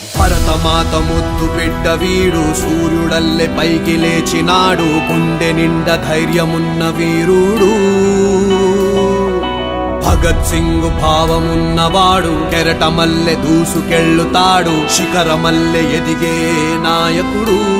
భరతమాత ముద్దు బిడ్డ వీడు సూర్యుడల్లె పైకి లేచినాడు గుండె నిండా ధైర్యమున్న వీరుడు. భగత్ సింగ్ భావమున్నవాడు కెరటమల్లె దూసుకెళ్ళుతాడు శిఖరమల్లె ఎదిగే నాయకుడు.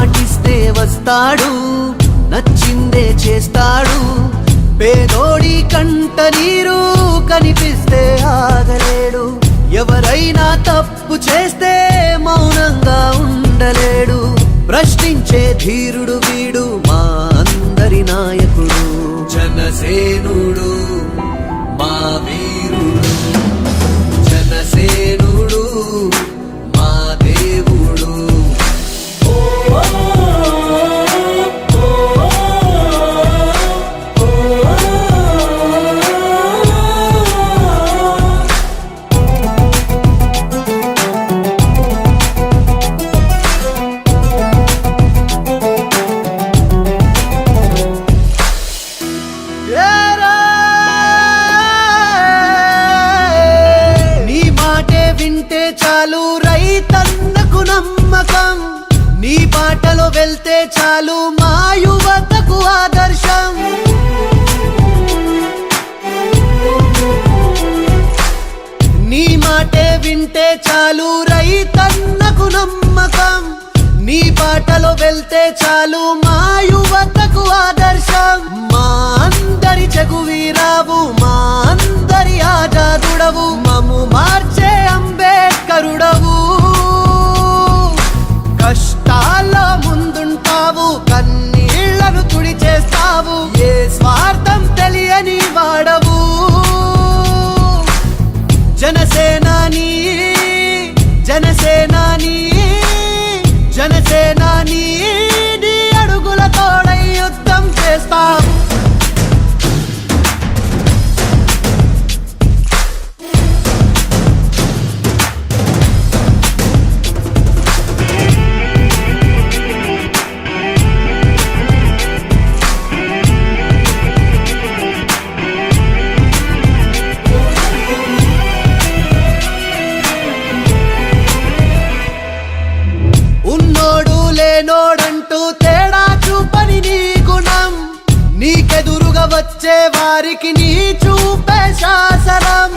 మాటిస్తే వస్తాడు నచ్చిందే చేస్తాడు. పేదోడి కంట నీరు కనిపిస్తే ఆగలేడు. ఎవరైనా తప్పు చేస్తే మౌనంగా ఉండలేడు. ప్రశ్నించే ధీరుడు వీడు మా అందరి నాయకుడు. జనసేనుడు మా వీరుడు. జనసేను వెళ్తే చాలు మా యువతకు ఆదర్శం. నీ మాటే వింటే చాలు రైతన్నకు నమ్మకం. నీ బాటలో వెళ్తే చాలు మా యువతకు ఆదర్శం. మా అందరి చగువీరావు बच्चे वारिक नीचू पैसा सरम